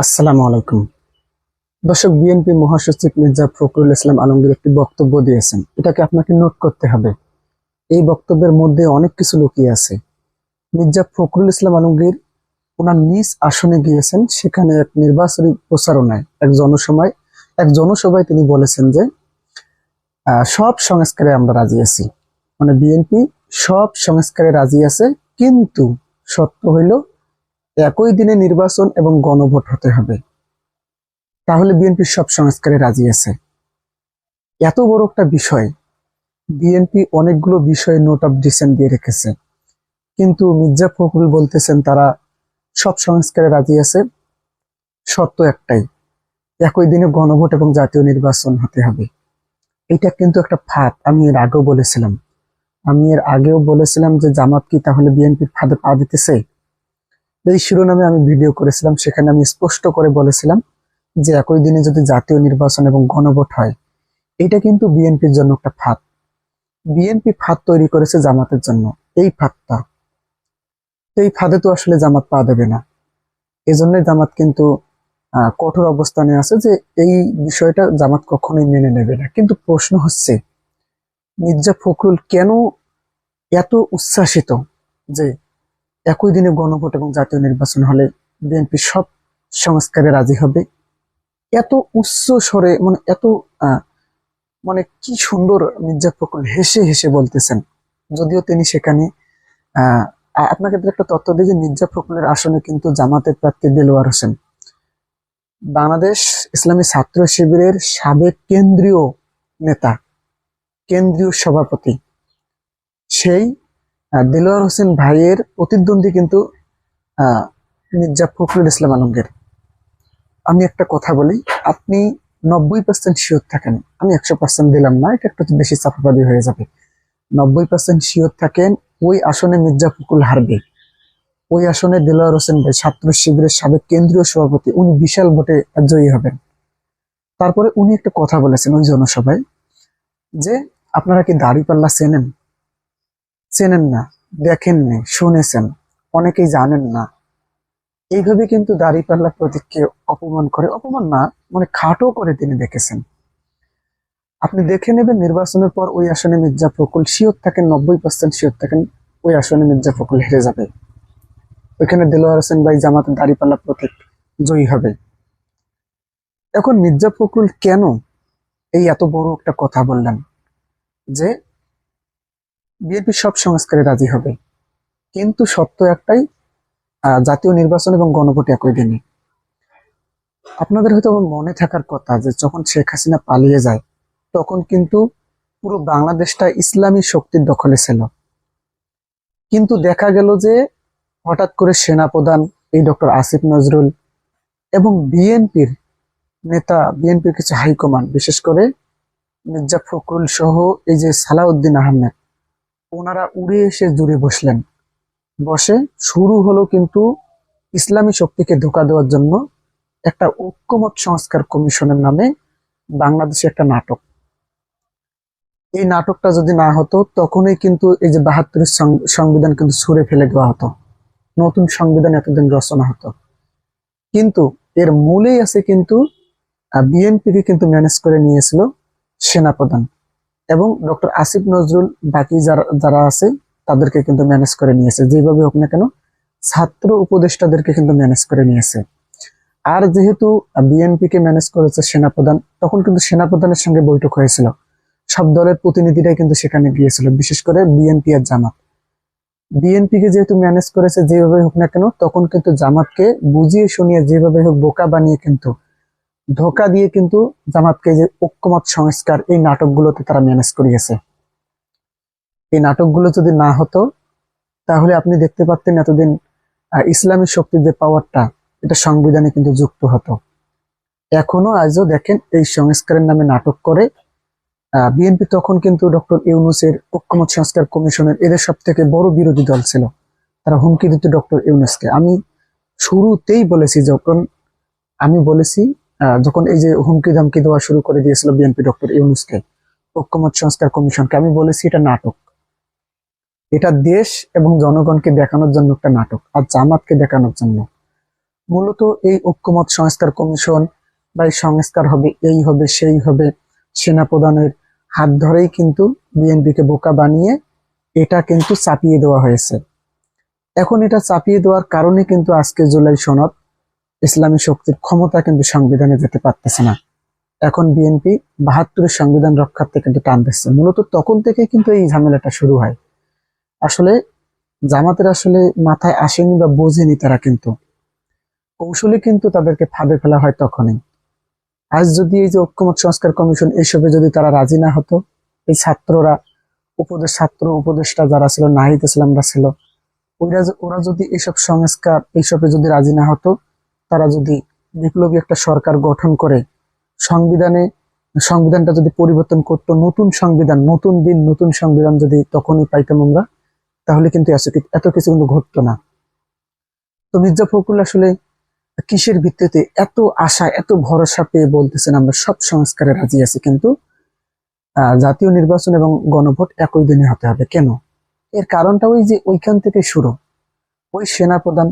আসসালামু আলাইকুম। দর্শক বিএনপি মহাসচিব মির্জা ফখরুল ইসলাম আলমগীর একটি বক্তব্য দিয়েছেন। এটাকে আপনাকে নোট করতে হবে। এই বক্তব্যের মধ্যে অনেক কিছু লুকিয়ে আছে। মির্জা ফখরুল ইসলাম আলমগীর ওনার নিজ আসনে গিয়েছেন, সেখানে এক নির্বাচনী প্রচারণায়, এক জনসভায় এক জনসভায় তিনি বলেছেন যে সব সংস্কারে আমরা রাজি আছি। মানে বিএনপি সব সংস্কারে রাজি আছে, কিন্তু সত্য হইল একই দিনে নির্বাচন এবং গণভোট হতে হবে। তাহলে বিএনপি সব সংস্কারে রাজি আছে। এত বড় একটা বিষয়, বিএনপি অনেকগুলো বিষয়ে নোট অফ ডিসেন্ট দিয়ে রেখেছে। কিন্তু মির্জা ফখরুল বলতেছেন তারা সব সংস্কারে রাজি আছে। সত্য একটাই, একই দিনে গণভোট এবং জাতীয় নির্বাচন হতে হবে। এটা কিন্তু একটা ফাঁদ, আমি এর আগেও বলেছিলাম। আমি এর আগেও বলেছিলাম যে জামাত কি তাহলে বিএনপির ফাঁদে পা দিতেছে? এই শিরোনামে আমি ভিডিও করেছিলাম, সেখানে আমি স্পষ্ট করে বলেছিলাম যে একই দিনে যদি জাতীয় নির্বাচন এবং গণভোট হয়, এটা কিন্তু বিএনপির জন্য একটা ফাঁদ। বিএনপি ফাঁদ তৈরি করেছে জামাতের জন্য। এই ফাঁদটা, এই ফাঁদে তো আসলে জামাত পা দেবে না। এজন্য জামাত কিন্তু কঠোর অবস্থানে আছে যে এই বিষয়টা জামাত কখনোই মেনে নেবে না। কিন্তু প্রশ্ন হচ্ছে, মির্জা ফখরুল কেন এত উচ্ছ্বাসিত যে একই দিনে গণভোট এবং জাতীয় নির্বাচন হলে বিএনপি সব সংস্কারে রাজি হবে। এত উচ্চ স্বরে মানে এত মানে কি সুন্দর মির্জা ফখরুল হেসে হেসে বলতেছেন। যদিও তিনি সেখানে আপনাকে একটা তথ্য দিই যে মির্জা ফখরুলের আসনে কিন্তু জামাতের প্রার্থী দেলোয়ার হোসেন। বাংলাদেশ ইসলামী ছাত্র শিবিরের সাবেক কেন্দ্রীয় নেতা, কেন্দ্রীয় সভাপতি, সেই দেলোয়ার হোসেন ভাইয়ের প্রতিদ্বন্দ্বী কিন্তু মির্জা ফখরুল ইসলাম আলমগীর। আমি একটা কথা বলি, আপনি নব্বই পার্সেন্ট শিওর থাকেন, আমি একশো পার্সেন্ট দিলাম না, এটা একটু বেশি চাপাবাদি হয়ে যাবে। নব্বই পার্সেন্ট শিওর থাকেন, ওই আসনে মির্জা ফখরুল হারবে। ওই আসনে দেলোয়ার হোসেন ভাই ছাত্র শিবিরের সাবেক কেন্দ্রীয় সভাপতি, উনি বিশাল ভোটে জয়ী হবেন। তারপরে উনি একটা কথা বলেছেন ওই জনসভায়, যে আপনারা কি দাড়িপাল্লা চেনেন? চেনেন না দেখেননি শুনেছেন, অনেকেই জানেন না। এইভাবে কিন্তু দাড়িপাল্লা প্রতীককে অপমান করে, অপমান না মানে খাটো করে তিনি দেখেছেন। আপনি দেখে নেবেন নির্বাচনের পর ওই আসনে মির্জা ফখরুল, শিওর থাকেন, নব্বই পার্সেন্ট শিওর থাকেন, ওই আসনে মির্জা ফখরুল হেরে যাবে। ওইখানে দেলোয়ার হোসেন ভাই জামাতের দাড়িপাল্লা প্রতীক জয়ী হবে। এখন মির্জা ফখরুল কেন এই এত বড় একটা কথা বললেন? যে বিএনপি সব সংস্কারে রাজি হবে। কিন্তু সত্য একটাই জাতীয় নির্বাচন এবং গণভোট একই দিনে। আপনাদের হয়তো মনে থাকার কথা যে যখন শেখ হাসিনা পালিয়ে যায়, তখন কিন্তু পুরো বাংলাদেশটা ইসলামী শক্তির দখলে ছিল। কিন্তু দেখা গেল যে হঠাৎ করে সেনাপ্রধান এই ডক্টর আসিফ নজরুল এবং বিএনপির নেতা, বিএনপির কিছু হাইকমান্ড, বিশেষ করে মির্জা ফখরুল সহ এই যে সালাউদ্দিন আহমেদ ওনারা উড়ে এসে জুড়ে বসলেন। বসে শুরু হলো কিন্তু ইসলামী শক্তিকে ধোকা দেওয়ার জন্য একটা ঐক্যমত সংস্কার কমিশনের নামে বাংলাদেশে একটা নাটক। এই নাটকটা যদি না হতো, তখনই কিন্তু এই যে বাহাত্তরের সংবিধান কিন্তু ছুঁড়ে ফেলে দেওয়া হতো। নতুন সংবিধান এতদিন রচনা হতো। কিন্তু এর মূলেই আছে কিন্তু বিএনপিকে কিন্তু ম্যানেজ করে নিয়েছিল সেনাপ্রধান। এবং ডক্টর আসিফ নজরুল বাকি যারা যারা আছে, তাদেরকে কিন্তু ম্যানেজ করে নিয়েছে। যেভাবে হোক না কেন, ছাত্র উপদেষ্টাদেরকে কিন্তু ম্যানেজ করে নিয়েছে। আর যেহেতু বিএনপি কে ম্যানেজ করেছে সেনাপ্রধান, তখন কিন্তু সেনাপ্রধানের সঙ্গে বৈঠক হয়েছিল। সব দলের প্রতিনিধিরাই কিন্তু সেখানে গিয়েছিল, বিশেষ করে বিএনপি আর জামাত। বিএনপি কে যেহেতু ম্যানেজ করেছে যেভাবে হোক না কেন, তখন কিন্তু জামাতকে বুঝিয়ে শুনিয়ে যেভাবে হোক বোকা বানিয়ে কিন্তু ধোকা দিয়ে কিন্তু জামাতকে যে ঐক্যমত সংস্কার এই নাটকগুলোতে তারা ম্যানেজ করিয়েছে। এই নাটকগুলো যদি না হতো, তাহলে আপনি দেখতে পারতেন এতদিন ইসলামী শক্তির যে পাওয়ারটা এটা সংবিধানে কিন্তু যুক্ত হতো। এখনও আজও দেখেন এই সংস্কারের নামে নাটক করে বিএনপি তখন কিন্তু ডক্টর ইউনুসের ঐক্যমত সংস্কার কমিশনের এদের সব থেকে বড় বিরোধী দল ছিল। তারা হুমকি দিত ডক্টর ইউনুসকে। আমি শুরুতেই বলেছি যখন আমি বলেছি যখন এই যে হুমকি ধামকি দেওয়া শুরু করে দিয়েছিল বিএনপি ডক্টর ইউনুসকে, ঐক্যমত সংস্কার কমিশনকে, আমি বলেছি এটা নাটক। এটা দেশ এবং জনগণকে দেখানোর জন্য একটা নাটক আর জামাতকে দেখানোর জন্য। মূলত এই ঐক্যমত সংস্কার কমিশন বা এই সংস্কার হবে, এই হবে, সেই হবে সেনা প্রধানের হাত ধরেই কিন্তু বিএনপিকে বোকা বানিয়ে এটা কিন্তু চাপিয়ে দেওয়া হয়েছে। এখন এটা চাপিয়ে দেওয়ার কারণে কিন্তু আজকে জুলাই সনদ ইসলামী শক্তির ক্ষমতা কিন্তু সংবিধানে যেতে পারতেছে না। এখন বিএনপি বাহাত্তরের সংবিধান রক্ষার্থে কিন্তু টান দিচ্ছে মূলত তখন থেকে কিন্তু এই ঝামেলাটা শুরু হয়। আসলে জামাতের আসলে মাথায় আসেনি বা বোঝেনি তারা কিন্তু। কৌশলে কিন্তু তাদেরকে ফাঁদে ফেলা হয় তখনই। আজ যদি এই যে ঐক্যমত সংস্কার কমিশন এসবে যদি তারা রাজি না হতো, এই ছাত্ররা, উপদেশ ছাত্র উপদেষ্টা যারা ছিল, নাহিদ ইসলামরা ছিল, ওইরা য- ওরা যদি এসব সংস্কার এইসবে যদি রাজি না হতো তারা যদি বিপ্লবী একটা সরকার গঠন করে, সংবিধানে, সংবিধানটা যদি পরিবর্তন করতো, নতুন সংবিধান, নতুন দিন, নতুন সংবিধান যদি তখনই পাইতাম আমরা, তাহলে কিন্তু এত কিছু কিন্তু ঘটতো না। তো মির্জা ফখরুল আসলে কিসের ভিত্তিতে এত আশা, এত ভরসা পেয়ে বলতেছেন আমরা, সব সংস্কারে রাজি আছি, কিন্তু জাতীয় নির্বাচন এবং গণভোট একই দিনে হতে হবে। কেন? এর কারণটা ওই যে ওইখান থেকে শুরু। ওই সেনাপ্রধান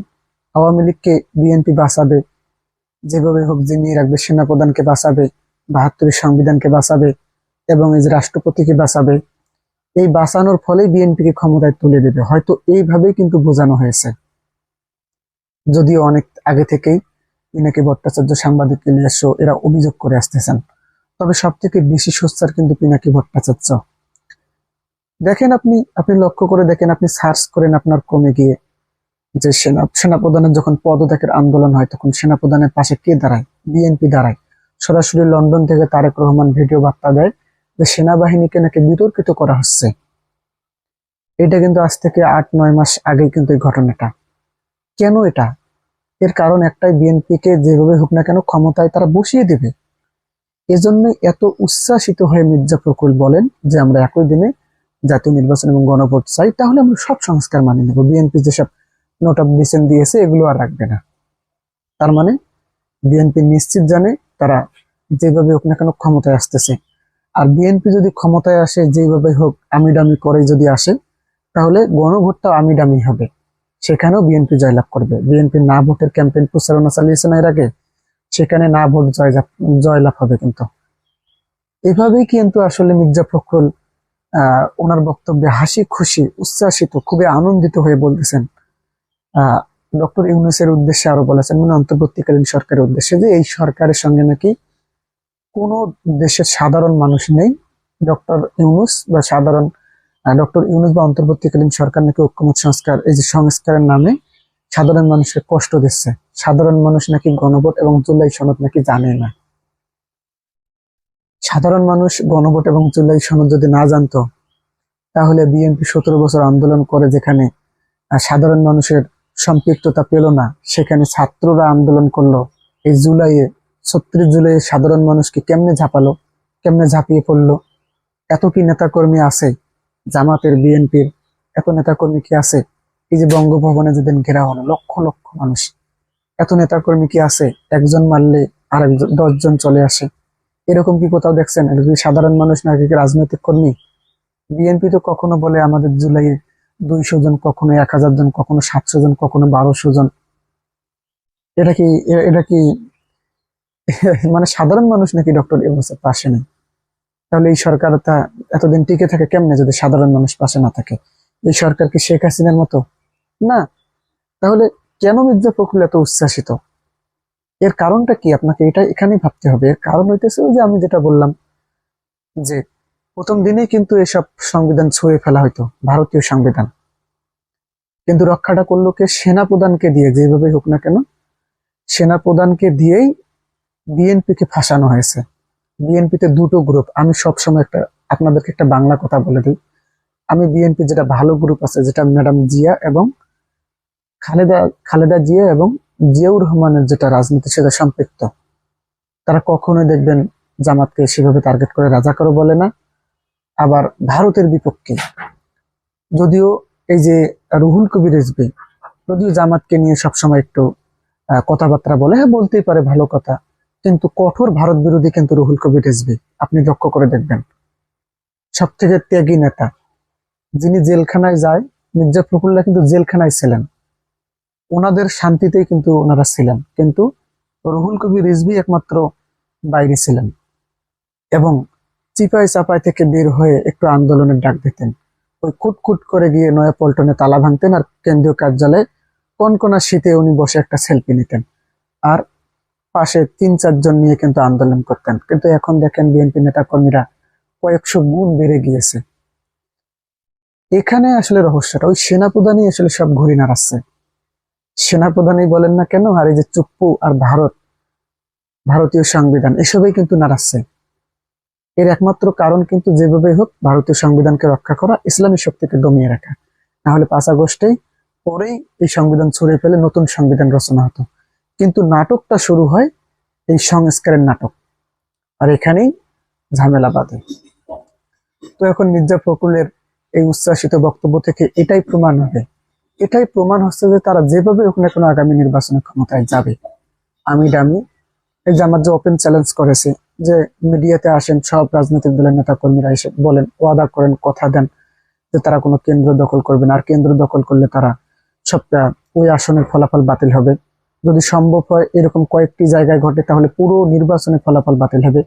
আওয়ামী লীগকে বিএনপি বাঁচাবে, যেভাবে হোক জিনিয়ে রাখবে, সেনাপ্রধানকে বাঁচাবে, বাহাত্তরের সংবিধানকে বাঁচাবে এবং এই যে রাষ্ট্রপতিকে বাঁচাবে, এই বাঁচানোর ফলে বিএনপিকে ক্ষমতায় তুলে দেবে। হয়তো এইভাবেই কিন্তু বোঝানো হয়েছে। যদিও অনেক আগে থেকেই পিনাকি ভট্টাচার্য সাংবাদিক ইলিয়াস এরা অভিযোগ করে আসতেছেন। তবে সব থেকে বেশি সোচ্চার কিন্তু পিনাকি ভট্টাচার্য। দেখেন আপনি আপনি লক্ষ্য করে দেখেন, আপনি সার্চ করেন আপনার কমে গিয়ে। যে সেনা সেনাপ্রধানের যখন পদত্যাগের আন্দোলন হয়, তখন সেনাপ্রধানের পাশে কে দাঁড়ায়? বিএনপি দাঁড়ায়। সরাসরি লন্ডন থেকে তারেক রহমান ভিডিও বার্তা দেয় যে সেনাবাহিনীকে নাকি বিতর্কিত করা হচ্ছে। এটা কিন্তু আজ থেকে আট, নয় মাস আগে কিন্তু এই ঘটনাটা। কেন এটা? এর কারণ একটাই বিএনপিকে যেভাবে হোক না কেন ক্ষমতায় তারা বসিয়ে দেবে। এজন্য এত উচ্ছ্বাসিত হয়ে মির্জা ফখরুল বলেন যে আমরা একই দিনে জাতীয় নির্বাচন এবং গণভোট চাই, তাহলে আমরা সব সংস্কার মানিয়ে নেব। বিএনপি যেসব নোট অফ ডিসেন্ট দিয়েছে এগুলো আর রাখবে না। তার মানে বিএনপি নিশ্চিত জানে তারা যেভাবে হোক না কেন ক্ষমতায় আসতেছে। আর বিএনপি যদি ক্ষমতায় আসে, যেভাবে হোক আমিডামি করে যদি আসে, তাহলে গণভোটটাও আমিডামি হবে। সেখানেও বিএনপি জয়লাভ করবে। বিএনপি না ভোটের ক্যাম্পেইন প্রচারণা চালিয়েছে না এর আগে, সেখানে না ভোট জয় জয়লাভ হবে কিন্তু। এভাবেই কিন্তু আসলে মির্জা ফখরুল, আহ, ওনার বক্তব্যে হাসি খুশি, উচ্ছ্বাসিত, খুবই আনন্দিত হয়ে বলতেছেন। ডক্টর ইউনুসের উদ্দেশ্যে আরও বলেছেন মানে অন্তর্বর্তীকালীন সরকারের উদ্দেশ্যে যে এই সরকারের সঙ্গে নাকি কোন দেশের সাধারণ মানুষ নেই। ডক্টর ইউনুস বা সাধারণ ডক্টর ইউনুস বা অন্তর্বর্তীকালীন সরকার নাকি ঐক্যমত সংস্কার, এই যে সংস্কারের নামে সাধারণ মানুষকে কষ্ট দিচ্ছে। সাধারণ মানুষ নাকি গণভোট এবং জুলাই সনদ নাকি জানে না। সাধারণ মানুষ গণভোট এবং জুলাই সনদ যদি না জানতো, তাহলে বিএনপি সতেরো বছর আন্দোলন করে যেখানে সাধারণ মানুষের সম্পৃক্ততা পেল না। সেখানে ছাত্ররা আন্দোলন করল। এই জুলাইয়ে, ছত্রিশ জুলাইয়ে সাধারণ মানুষকে কেমনে ঝাঁপালো, কেমনে ঝাঁপিয়ে পড়ল? এত কি নেতাকর্মী আছে? জামাতের বিএনপির এত নেতাকর্মী কি আছে? এই যে বঙ্গভবনে যেদিন ঘেরা হলো, লক্ষ লক্ষ মানুষ। এত নেতাকর্মী কি আছে? একজন মারলে আর একজন দশজন চলে আসে। এরকম কি কোথাও দেখছেন? সাধারণ মানুষ নাকি রাজনৈতিক কর্মী? বিএনপি তো কখনো বলে আমাদের জুলাইয়ে দুইশো জন, কখনো এক হাজার জন, কখনো সাতশো জন, কখনো বারোশো জন। এটা কি এটা কি মানে সাধারণ মানুষ নাকি ডক্টর ইউনুসের পাশে নেই? তাহলে এই সরকার তা এতদিন টিকে থাকে কেমনে যদি সাধারণ মানুষ পাশে না থাকে? এই সরকার কি শেখ হাসিনার মতো? না। তাহলে কেন মির্জা ফখরুল এত উচ্ছ্বাসিত? এর কারণটা কি? আপনাকে এটা এখানেই ভাবতে হবে। এর কারণ হইতেছে যে আমি যেটা বললাম যে প্রথম দিনেই কিন্তু এসব সংবিধান ছুঁয়ে ফেলা হইতো, ভারতীয় সংবিধান। কিন্তু রক্ষাটা করল কে? সেনা প্রধানকে দিয়ে, যেভাবে হোক না কেন সেনা প্রধানকে দিয়েই বিএনপিকে ফাঁসানো হয়েছে। বিএনপিতে দুটো গ্রুপ আমি সবসময় একটা, আপনাদেরকে একটা বাংলা কথা বলে দিই। আমি বিএনপি যেটা ভালো গ্রুপ আছে, যেটা ম্যাডাম জিয়া এবং খালেদা খালেদা জিয়া এবং জিয়াউর রহমানের যেটা রাজনীতির সাথে সম্পৃক্ত। তারা কখনোই দেখবেন জামাতকে সেভাবে টার্গেট করে রাজাকারও বলে না। আবার ভারতের বিপক্ষে। যদিও এই যে রুহুল কবির রিজভি যদিও জামাতকে নিয়ে সবসময় একটু কথাবার্তা বলে হ্যাঁ বলতেই পারে ভালো কথা, কিন্তু কঠোর ভারত বিরোধী কিন্তু রুহুল কবির রিজভি আপনি লক্ষ্য করে দেখবেন। সব থেকে ত্যাগী নেতা, যিনি জেলখানায় যায়, মির্জা ফখরুল্লাহ কিন্তু জেলখানায় ছিলেন। ওনাদের শান্তিতেই কিন্তু ওনারা ছিলেন, কিন্তু রুহুল কবির রিজভি একমাত্র বাইরে ছিলেন। এবং চিপাই চাপাই থেকে বের হয়ে একটু আন্দোলনের ডাক দিতেন। ওই কুটকুট করে গিয়ে নয়া পল্টনে তালা ভাঙতেন আর কেন্দ্রীয় কার্যালয়ে কোন কনকনা শীতে উনি বসে একটা সেলফি নিতেন। আর পাশে তিন চারজন নিয়ে কিন্তু আন্দোলন করতেন। কিন্তু এখন দেখেন বিএনপি নেতা কর্মীরা কয়েকশো গুণ বেড়ে গিয়েছে। এখানে আসলে রহস্যটা, ওই সেনাপ্রধানই আসলে সব ঘুরি নাড়াচ্ছে। সেনাপ্রধানই বলেন না কেন, আর এই যে চুপ্পু আর ভারত, ভারতীয় সংবিধান, এসবই কিন্তু নাড়াচ্ছে। এর একমাত্র কারণ কিন্তু যেভাবে হোক ভারতীয় সংবিধানকে রক্ষা করা, ইসলামী শক্তিকে দমিয়ে রাখা। না হলে পাঁচ আগস্টেই পরেই এই সংবিধান ছড়িয়ে ফেলে নতুন সংবিধান রচনা হতো। কিন্তু নাটকটা শুরু হয় এই সংস্কারের নাটক। আর এখানেই ঝামেলা বাঁধে। তো এখন মির্জা ফখরুলের এই উচ্ছ্বাসিত বক্তব্য থেকে এটাই প্রমাণ হবে। এটাই প্রমাণ হচ্ছে যে তারা যেভাবে হোক না কোনো আগামী নির্বাচনের ক্ষমতায় যাবে। আমি, ডামি, এই যে আমার যে ওপেন চ্যালেঞ্জ করেছে যে মিডিয়াতে আসেন, সব রাজনৈতিক দলের নেতা কর্মীরা এসে বলেন, ওয়াদা করেন, কথা দেন যে তারা কোনো কেন্দ্র দখল করবে না। আর কেন্দ্র দখল করলে তারা সবটা ওই আসনের ফলাফল বাতিল হবে। যদি সম্ভব হয় এরকম কয়েকটি জায়গায় ঘটে, তাহলে পুরো নির্বাচনের ফলাফল বাতিল হবে।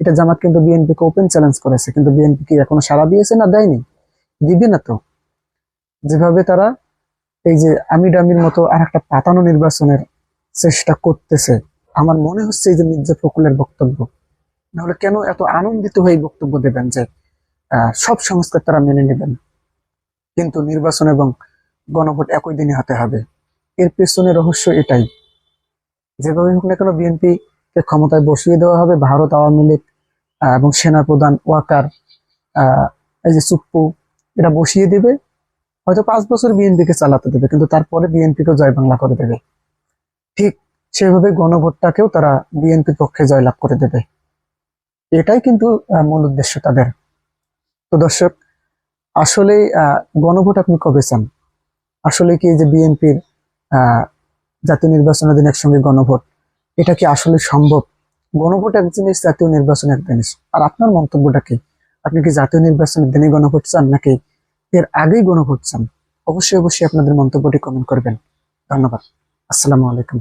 এটা জামাত কিন্তু বিএনপিকে ওপেন চ্যালেঞ্জ করেছে, কিন্তু বিএনপি কি এখনও সাড়া দিয়েছে না দেয়নি? দিবে না তো। যেভাবে তারা এই যে আমি ডামির মতো আর একটা পাতানো নির্বাচনের চেষ্টা করতেছে, আমার মনে হচ্ছে এই যে মির্জা ফখরুলের বক্তব্য নাহলে কেন এত আনন্দিত হয়ে বক্তব্য দেবেন যে সব সংস্কার তারা মেনে নেবেন। কিন্তু নির্বাচন এবং গণভোট একই দিনে হতে হবে। এর পেছনে রহস্য এটাই। যেভাবে হোক না কেন বিএনপি কে ক্ষমতায় বসিয়ে দেওয়া হবে। ভারত, আওয়ামী লীগ এবং সেনা প্রধান ওয়াকার এই যে চুপ্পু এটা বসিয়ে দেবে। হয়তো পাঁচ বছর বিএনপিকে চালাতে দেবে, কিন্তু তারপরে বিএনপিকে জয় বাংলা করে দেবে। ঠিক সেভাবে গণভোটটাকেও তারা বিএনপির পক্ষে জয়লাভ করে দেবে। এটাই কিন্তু মূল উদ্দেশ্য তাদের। তো দর্শক আসলে গণভোট আপনি কবে চান? আসলে কি যে বিএনপির জাতীয় নির্বাচনের দিন একসঙ্গে গণভোট, এটা কি আসলে সম্ভব? গণভোট এক জিনিস, জাতীয় নির্বাচন এক জিনিস। আর আপনার মন্তব্যটা কি? আপনি কি জাতীয় নির্বাচনের দিনে গণভোট চান, নাকি এর আগেই গণভোট চান? অবশ্যই অবশ্যই আপনাদের মন্তব্যটি কমেন্ট করবেন। ধন্যবাদ। আসসালামু আলাইকুম।